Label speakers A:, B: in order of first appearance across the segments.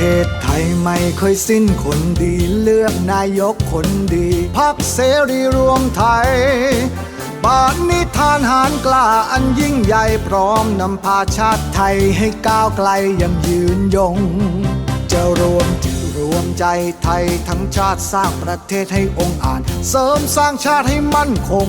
A: ทศไทยไม่เคยสิ้นคนดีเลือกนายกคนดีพักเสรีรวมไทยปานิธานหารกล้าอันยิ่งใหญ่พร้อมนำพาชาติไทยให้ก้าวไกลยังยืนยง จะรวมจิตรวมใจไทยทั้งชาติสร้างประเทศให้องค์อาจเสริมสร้างชาติให้มั่นคง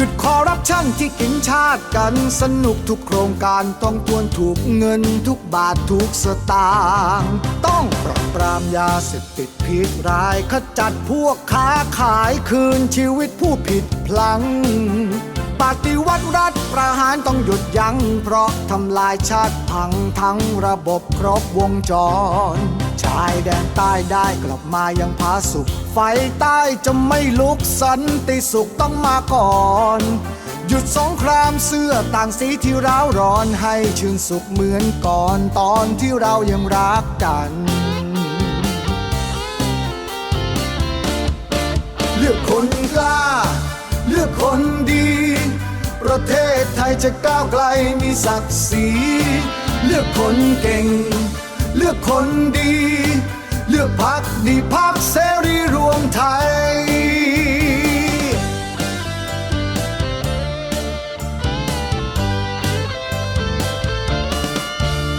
A: หยุดคอร์รัปชันที่กินชาติกันสนุกทุกโครงการต้องทวนถูกเงินทุกบาททุกสตางค์ต้องปราบปรามยาเสพติดพิษร้ายขจัดพวกค้าขายคืนชีวิตผู้ผิดพลังปฏิวัติรัฐประหารต้องหยุดยัง้งเพราะทำลายชาติพังทั้งระบบครบวงจร ใต้ได้กลับมายังผาสุกไฟใต้จะไม่ลุกสันติสุขต้องมาก่อน หยุดสงครามเสื้อต่างสีที่ร้าวร้อนให้ชื่นสุขเหมือนก่อนตอนที่เรายังรักกันเลือกคนกล้า เลือกคนดี ประเทศไทยจะก้าวไกลมีศักดิ์ศรีเลือกคนเก่ง เลือกคนดี ลือกพักดีพักเสรีรวมไทย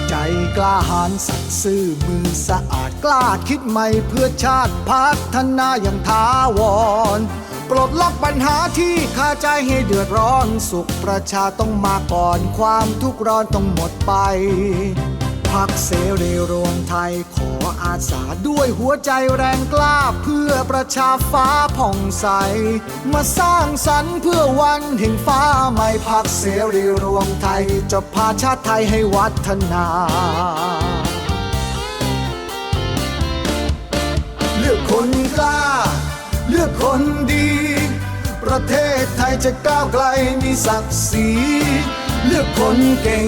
A: ใจกล้าหาญสัตย์ซื่อมือสะอาดกล้าคิดใหม่เพื่อชาติพัฒนาอย่างท้าวร ปลดล็อกปัญหาที่คาใจให้เดือดร้อนสุขประชาต้องมาก่อนความทุกข์ร้อนต้องหมดไป พักเสรีรวมไทยขออาสาด้วยหัวใจแรงกล้าเพื่อประชาฟ้าผ่องใส มาสร้างสรรค์เพื่อวันแห่งฟ้าใหม่พักเสรีรวมไทยจะพาชาติไทยให้วัฒนาเลือกคนกล้า เลือกคนดี ประเทศไทยจะก้าวไกลมีศักดิ์ศรีเลือกคนเก่ง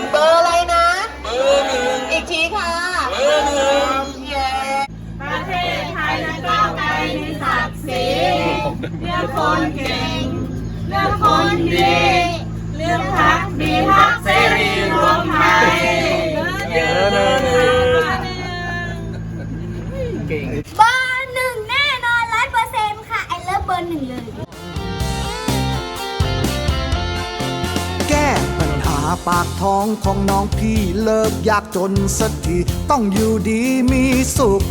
B: ปา
C: ปา
A: กท้องของน้องพี่เลิกยากจนสักทีต้องอยู่ดีมีสุข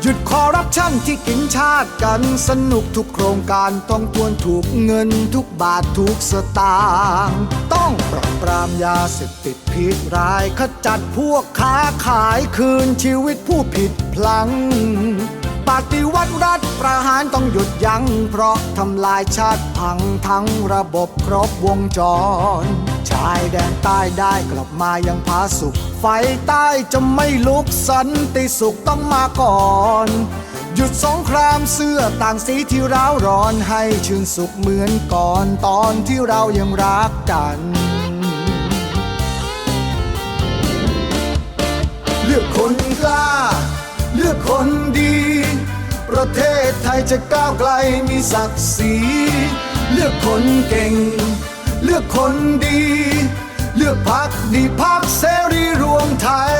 A: หยุดคอร์รัปชันที่กินชาติกันสนุกทุกโครงการต้องทวนถูกเงินทุกบาททุกสตางค์ต้องปราบปรามยาเสพติดพิษร้ายขจัดพวกค้าขายคืนชีวิตผู้ผิดพลัง ปฏิวัติรัฐประหารต้องหยุดยัง้งเพราะทำลายชาติพังทั้งระบบครบวงจร ชายแดนใต้ได้กลับมายังผาสุกไฟใต้จะไม่ลุกสันติสุขต้องมาก่อนหยุดสงครามเสื้อต่างสีที่ร้าวร้อนให้ชื่นสุขเหมือนก่อนตอนที่เรายังรักกันเลือกคนกล้า เลือกคนดี ประเทศไทยจะก้าวไกลมีศักดิ์ศรีเลือกคนเก่ง เลือกคนดี เลือกพักดีพักเสรีรวมไทย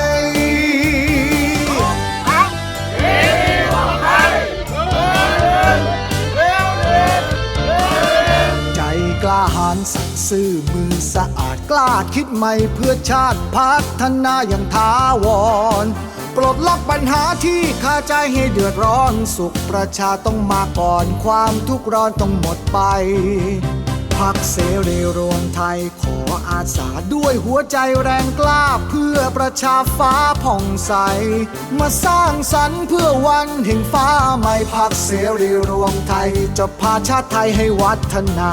A: ใจกล้าหาญสัตย์ซื่อมือสะอาดกล้าคิดใหม่เพื่อชาติพัฒนาอย่างท้าวร ลดล็อกปัญหาที่คาใจให้เดือดร้อนสุขประชาต้องมาก่อนความทุกข์ร้อนต้องหมดไปพักเสรีรวมไทยขออาสาด้วยหัวใจแรงกล้าเพื่อประชาฟ้าผ่องใส มาสร้างสรรค์เพื่อวันแห่งฟ้าใหม่พักเสรีรวมไทย จะพาชาติไทยให้วัฒนา